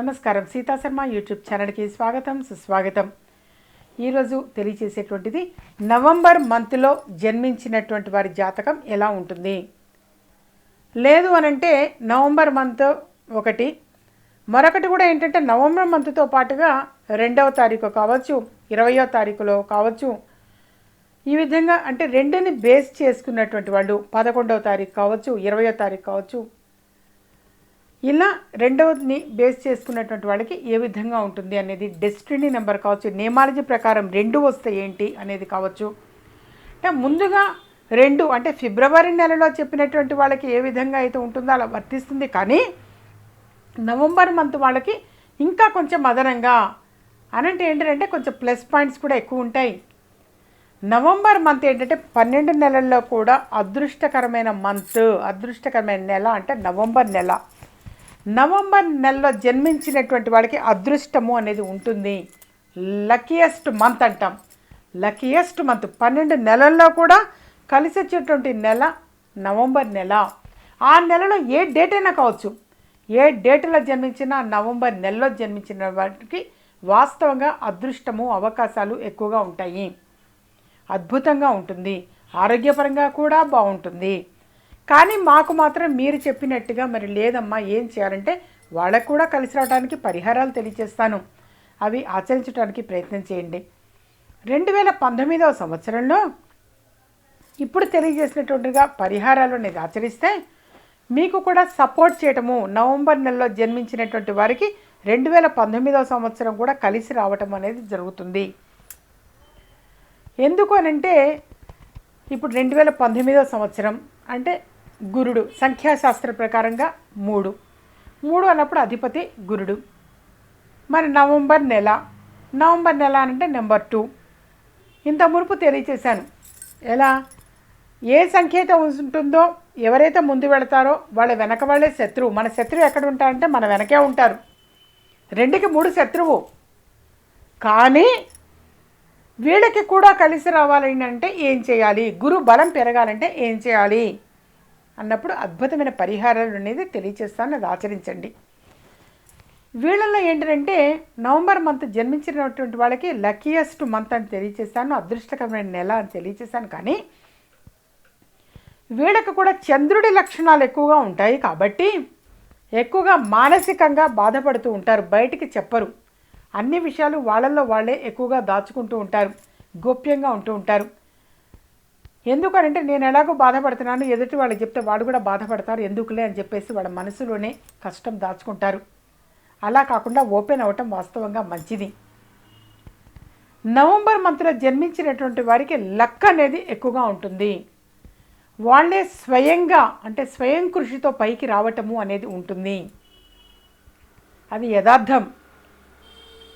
నమస్కారం. సీతాశర్మ యూట్యూబ్ ఛానల్కి స్వాగతం సుస్వాగతం. ఈరోజు తెలియచేసేటువంటిది నవంబర్ మంత్లో జన్మించినటువంటి వారి జాతకం ఎలా ఉంటుంది? లేదు అనంటే నవంబర్ మంత్ ఒకటి. మరొకటి కూడా ఏంటంటే నవంబర్ మంత్తో పాటుగా రెండవ తారీఖు కావచ్చు ఇరవయో తారీఖులో కావచ్చు. ఈ విధంగా అంటే రెండుని బేస్ చేసుకున్నటువంటి వాళ్ళు పదకొండవ తారీఖు కావచ్చు ఇరవయో తారీఖు కావచ్చు ఇలా రెండవది బేస్ చేసుకున్నటువంటి వాళ్ళకి ఏ విధంగా ఉంటుంది అనేది డెస్టినీ నెంబర్ కావచ్చు నేమాలజీ ప్రకారం రెండు వస్తే ఏంటి అనేది కావచ్చు. అంటే ముందుగా రెండు అంటే ఫిబ్రవరి నెలలో చెప్పినటువంటి వాళ్ళకి ఏ విధంగా అయితే ఉంటుందో అలా వర్తిస్తుంది. కానీ నవంబర్ మంత్ వాళ్ళకి ఇంకా కొంచెం అదనంగా అనంటే ఏంటంటే కొంచెం ప్లస్ పాయింట్స్ కూడా ఎక్కువ ఉంటాయి. నవంబర్ మంత్ ఏంటంటే పన్నెండు నెలల్లో కూడా అదృష్టకరమైన మంత్ అదృష్టకరమైన నెల అంటే నవంబర్ నెల. నవంబర్ నెలలో జన్మించినటువంటి వాళ్ళకి అదృష్టము అనేది ఉంటుంది. లక్కీయెస్ట్ మంత్ అంటాం. లక్కీయెస్ట్ మంత్ పన్నెండు నెలల్లో కూడా కలిసి వచ్చేటువంటి నెల నవంబర్ నెల. ఆ నెలలో ఏ డేట్ అయినా కావచ్చు. ఏ డేట్లో జన్మించినా నవంబర్ నెలలో జన్మించిన వాటికి వాస్తవంగా అదృష్టము అవకాశాలు ఎక్కువగా ఉంటాయి. అద్భుతంగా ఉంటుంది. ఆరోగ్యపరంగా కూడా బాగుంటుంది. కానీ మాకు మాత్రం మీరు చెప్పినట్టుగా మరి లేదమ్మా ఏం చేయాలంటే వాళ్ళకు కూడా కలిసి రావడానికి పరిహారాలు తెలియజేస్తాను. అవి ఆచరించడానికి ప్రయత్నం చేయండి. రెండు వేల పంతొమ్మిదవ సంవత్సరంలో ఇప్పుడు తెలియజేసినటువంటిగా పరిహారాలు అనేది ఆచరిస్తే మీకు కూడా సపోర్ట్ చేయటము నవంబర్ నెలలో జన్మించినటువంటి వారికి రెండు వేల పంతొమ్మిదవ సంవత్సరం కూడా కలిసి రావటం అనేది జరుగుతుంది. ఎందుకు అనంటే ఇప్పుడు రెండు వేల పంతొమ్మిదవ సంవత్సరం అంటే గురుడు సంఖ్యాశాస్త్ర ప్రకారంగా మూడు. మూడు అన్నప్పుడు అధిపతి గురుడు. మరి నవంబర్ నెల. నవంబర్ నెల అంటే నెంబర్ టూ. ఇంత మునుపు తెలియచేశాను. ఎలా? ఏ సంఖ్యత ఉంటుందో ఎవరైతే ముందు వెళతారో వాళ్ళ వెనక వాళ్ళే శత్రువు. మన శత్రువు ఎక్కడ ఉంటారంటే మన వెనకే ఉంటారు. రెండుకి మూడు శత్రువు. కానీ వీళ్ళకి కూడా కలిసి రావాలని అంటే ఏం చేయాలి? గురు బలం పెరగాలంటే ఏం చేయాలి? అన్నప్పుడు అద్భుతమైన పరిహారాలు అనేది తెలియచేస్తాను అది ఆచరించండి. వీళ్ళల్లో ఏంటంటే నవంబర్ మంత్ జన్మించినటువంటి వాళ్ళకి లక్కీయెస్ట్ మంత్ అని తెలియచేస్తాను అదృష్టకరమైన నెల అని తెలియచేస్తాను కానీ వీళ్ళకు కూడా చంద్రుడి లక్షణాలు ఎక్కువగా ఉంటాయి కాబట్టి ఎక్కువగా మానసికంగా బాధపడుతూ ఉంటారు బయటికి చెప్పరు. అన్ని విషయాలు వాళ్ళల్లో వాళ్ళే ఎక్కువగా దాచుకుంటూ ఉంటారు గోప్యంగా ఉంటూ ఉంటారు. ఎందుకనంటే నేను ఎలాగో బాధపడుతున్నాను. ఎదుటి వాళ్ళకి చెప్తే వాడు కూడా బాధపడతారు. ఎందుకులే అని చెప్పేసి వాళ్ళ మనసులోనే కష్టం దాచుకుంటారు. అలా కాకుండా ఓపెన్ అవ్వటం వాస్తవంగా మంచిది. నవంబర్ మంత్లో జన్మించినటువంటి వారికి లక్ అనేది ఎక్కువగా ఉంటుంది. వాళ్ళే స్వయంగా అంటే స్వయం కృషితో పైకి రావటము అనేది ఉంటుంది. అది యథార్థం.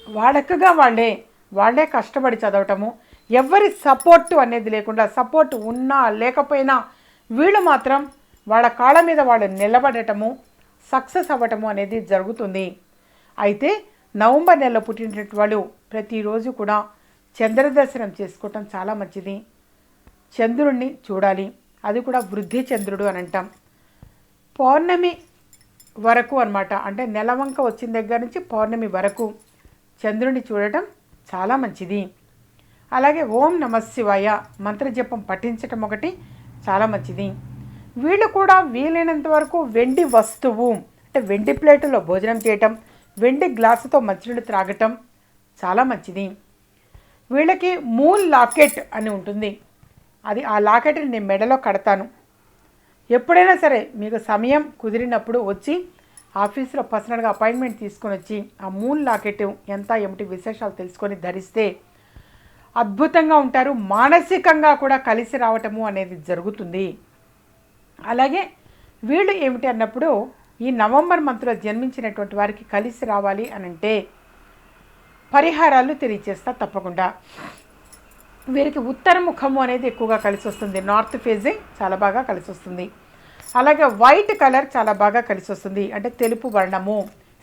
వాళ్ళకుగా వాళ్ళే వాళ్ళే కష్టపడి చదవటము ఎవరి సపోర్టు అనేది లేకుండా సపోర్ట్ ఉన్నా లేకపోయినా వీళ్ళు మాత్రం వాళ్ళ కాళ్ళ మీద వాళ్ళు నిలబడటము సక్సెస్ అవ్వటము అనేది జరుగుతుంది. అయితే నవంబర్ నెలలో పుట్టినటువంటి వాళ్ళు ప్రతిరోజు కూడా చంద్రదర్శనం చేసుకోవటం చాలా మంచిది. చంద్రుణ్ణి చూడాలి. అది కూడా వృద్ధి చంద్రుడు అని అంటాం. పౌర్ణమి వరకు అనమాట అంటే నెలవంక వచ్చిన దగ్గర నుంచి పౌర్ణమి వరకు చంద్రుణ్ణి చూడటం చాలా మంచిది. అలాగే ఓం నమశివాయ మంత్రజపం పఠించటం ఒకటి చాలా మంచిది. వీళ్ళు కూడా వీలైనంత వరకు వెండి వస్తువు అంటే వెండి ప్లేటులో భోజనం చేయటం వెండి గ్లాసుతో మంచినీళ్ళు త్రాగటం చాలా మంచిది. వీళ్ళకి మూల్ లాకెట్ అని ఉంటుంది. అది ఆ లాకెట్ని నేను మెడలో కడతాను. ఎప్పుడైనా సరే మీకు సమయం కుదిరినప్పుడు వచ్చి ఆఫీస్లో పర్సనల్గా అపాయింట్మెంట్ తీసుకొని వచ్చి ఆ మూల్ లాకెట్ ఎంత ఏమిటి విశేషాలు తెలుసుకొని ధరిస్తే అద్భుతంగా ఉంటారు మానసికంగా కూడా కలిసి రావటము అనేది జరుగుతుంది. అలాగే వీళ్ళు ఏమిటి అన్నప్పుడు ఈ నవంబర్ మంత్లో జన్మించినటువంటి వారికి కలిసి రావాలి అని అంటే పరిహారాలు తెలియజేస్తా తప్పకుండా. వీరికి ఉత్తర ముఖము అనేది ఎక్కువగా కలిసి వస్తుంది. నార్త్ ఫేజింగ్ చాలా బాగా కలిసి వస్తుంది. అలాగే వైట్ కలర్ చాలా బాగా కలిసి వస్తుంది. అంటే తెలుపు వర్ణము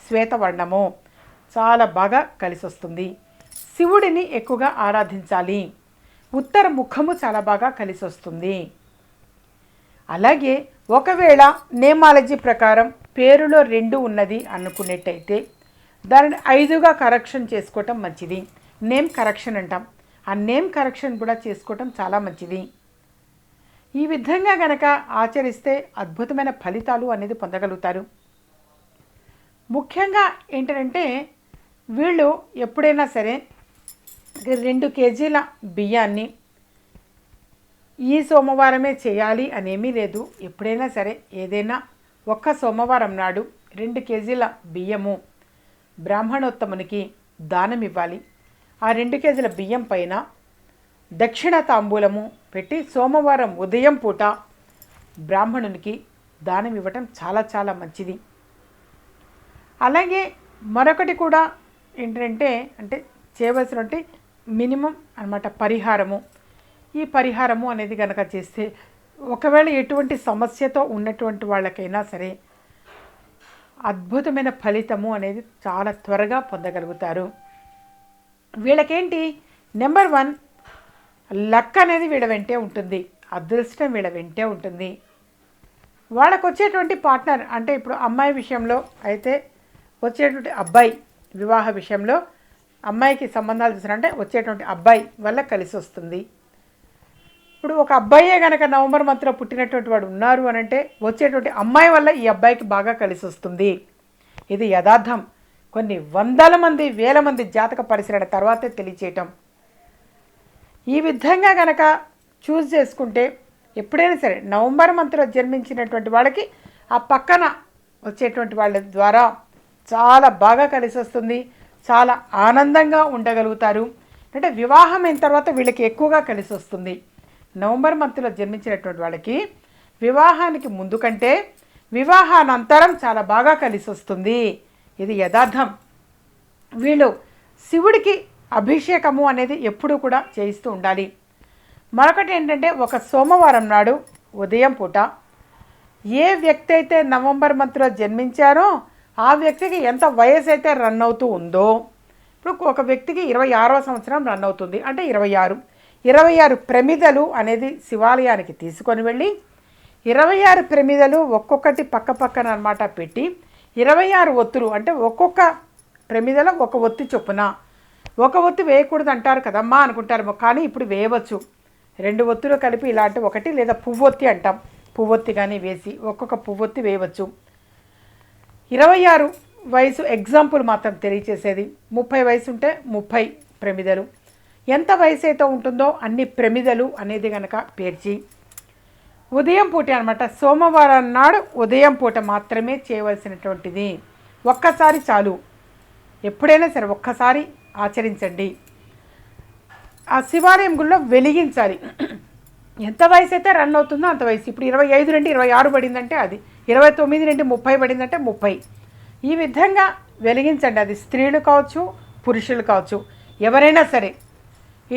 శ్వేత వర్ణము చాలా బాగా కలిసి వస్తుంది. శివుడిని ఎక్కువగా ఆరాధించాలి. ఉత్తర ముఖము చాలా బాగా కలిసి వస్తుంది అలాగే ఒకవేళ నేమాలజీ ప్రకారం పేరులో రెండు ఉన్నది అనుకునేట్టయితే దానిని ఐదుగా కరెక్షన్ చేసుకోవటం మంచిది. నేమ్ కరెక్షన్ అంటాం. ఆ నేమ్ కరెక్షన్ కూడా చేసుకోవటం చాలా మంచిది. ఈ విధంగా గనక ఆచరిస్తే అద్భుతమైన ఫలితాలు అనేది పొందగలుగుతారు. ముఖ్యంగా ఏంటంటే వీళ్ళు ఎప్పుడైనా సరే రెండు కేజీల బియ్యాన్ని ఈ సోమవారమే చేయాలి అనేమీ లేదు. ఎప్పుడైనా సరే ఏదైనా ఒక్క సోమవారం నాడు రెండు కేజీల బియ్యము బ్రాహ్మణోత్తమునికి దానం ఇవ్వాలి. ఆ రెండు కేజీల బియ్యం పైన దక్షిణ తాంబూలము పెట్టి సోమవారం ఉదయం పూట బ్రాహ్మణునికి దానం ఇవ్వటం చాలా చాలా మంచిది. అలాగే మరొకటి కూడా ఏంటంటే అంటే చేయవలసినటువంటి మినిమం అన్నమాట పరిహారము. ఈ పరిహారము అనేది కనుక చేస్తే ఒకవేళ ఎటువంటి సమస్యతో ఉన్నటువంటి వాళ్ళకైనా సరే అద్భుతమైన ఫలితము అనేది చాలా త్వరగా పొందగలుగుతారు. వీళ్ళకేంటి? నెంబర్ వన్ లక్ అనేది వీళ్ళ వెంటే ఉంటుంది. అదృష్టం వీళ్ళ వెంటే ఉంటుంది. వాళ్ళకు వచ్చేటువంటి పార్ట్నర్ అంటే ఇప్పుడు అమ్మాయి విషయంలో అయితే వచ్చేటువంటి అబ్బాయి వివాహ విషయంలో అమ్మాయికి సంబంధాలు చూసారంటే వచ్చేటువంటి అబ్బాయి వల్ల కలిసి వస్తుంది. ఇప్పుడు ఒక అబ్బాయే కనుక నవంబర్ మంత్లో పుట్టినటువంటి వాడు ఉన్నారు అని అంటే వచ్చేటువంటి అమ్మాయి వల్ల ఈ అబ్బాయికి బాగా కలిసి వస్తుంది. ఇది యథార్థం. కొన్ని వందల మంది వేల మంది జాతక పరిశీలన తర్వాతే తెలియచేయటం. ఈ విధంగా కనుక చూస్ చేసుకుంటే ఎప్పుడైనా సరే నవంబర్ మంత్లో జన్మించినటువంటి వాళ్ళకి ఆ పక్కన వచ్చేటువంటి వాళ్ళ ద్వారా చాలా బాగా కలిసి వస్తుంది చాలా ఆనందంగా ఉండగలుగుతారు. అంటే వివాహం అయిన తర్వాత వీళ్ళకి ఎక్కువగా కలిసి వస్తుంది నవంబర్ మంత్లో జన్మించినటువంటి వాళ్ళకి వివాహానికి ముందు కంటే వివాహానంతరం చాలా బాగా కలిసి వస్తుంది ఇది యథార్థం. వీళ్ళు శివుడికి అభిషేకము అనేది ఎప్పుడూ కూడా చేయిస్తూ ఉండాలి. మరొకటి ఏంటంటే ఒక సోమవారం నాడు ఉదయం పూట ఏ వ్యక్తి అయితే నవంబర్ మంత్లో జన్మించారో ఆ వ్యక్తికి ఎంత వయసు అయితే రన్ అవుతూ ఉందో ఇప్పుడు ఒక వ్యక్తికి ఇరవై ఆరో సంవత్సరం రన్ అవుతుంది. అంటే ఇరవై ఆరు. ఇరవై ఆరు ప్రమిదలు అనేది శివాలయానికి తీసుకొని వెళ్ళి ఇరవై ఆరు ప్రమిదలు ఒక్కొక్కటి పక్క పక్కన అనమాట పెట్టి ఇరవై ఆరు ఒత్తులు అంటే ఒక్కొక్క ప్రమిదల ఒక ఒత్తి చొప్పున. ఒక ఒత్తి వేయకూడదు అంటారు కదమ్మా అనుకుంటారు కానీ ఇప్పుడు వేయవచ్చు. రెండు ఒత్తులు కలిపి ఇలాంటి ఒకటి లేదా పువ్వొత్తి అంటాం. పువ్వొత్తి కానీ వేసి ఒక్కొక్క పువ్వొత్తి వేయవచ్చు. ఇరవై ఆరు వయసు ఎగ్జాంపుల్ మాత్రం తెలియచేసేది. ముప్పై వయసు ఉంటే ముప్పై ప్రమిదలు. ఎంత వయసు అయితే ఉంటుందో అన్ని ప్రమిదలు అనేది కనుక పేర్చి. ఉదయం పూట అనమాట సోమవారం నాడు ఉదయం పూట మాత్రమే చేయవలసినటువంటిది. ఒక్కసారి చాలు. ఎప్పుడైనా సరే ఒక్కసారి ఆచరించండి. ఆ శివాలయం గుళ్ళో వెలిగించాలి. ఎంత వయసు అయితే రన్ అవుతుందో అంత వయసు. ఇప్పుడు ఇరవై ఐదు నుండి ఇరవై ఆరు పడిందంటే అది. ఇరవై తొమ్మిది నుండి ముప్పై పడిందంటే ముప్పై. ఈ విధంగా వెలిగించండి. అది స్త్రీలు కావచ్చు పురుషులు కావచ్చు. ఎవరైనా సరే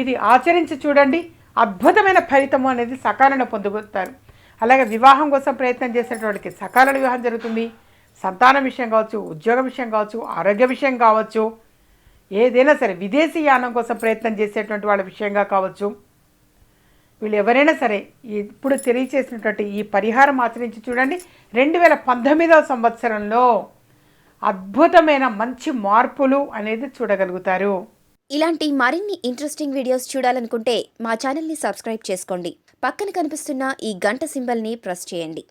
ఇది ఆచరించి చూడండి. అద్భుతమైన ఫలితము అనేది సకాలంలో పొందుతారు. అలాగే వివాహం కోసం ప్రయత్నం చేసేటోళ్ళకి సకాలంలో వివాహం జరుగుతుంది. సంతానం విషయం కావచ్చు ఉద్యోగ విషయం కావచ్చు ఆరోగ్య విషయం కావచ్చు ఏదైనా సరే విదేశీ యానం కోసం ప్రయత్నం చేసేటువంటి వాళ్ళ విషయంగా కావచ్చు. వీళ్ళు ఎవరైనా సరే ఇప్పుడు తెలియచేసినటువంటి ఈ పరిహారం ఆచరించి చూడండి. రెండు వేల పంతొమ్మిదవ సంవత్సరంలో అద్భుతమైన మంచి మార్పులు అనేది చూడగలుగుతారు. ఇలాంటి మరిన్ని ఇంట్రెస్టింగ్ వీడియోస్ చూడాలనుకుంటే మా ఛానల్ని సబ్స్క్రైబ్ చేసుకోండి. పక్కన కనిపిస్తున్న ఈ గంట సింబల్ని ప్రెస్ చేయండి.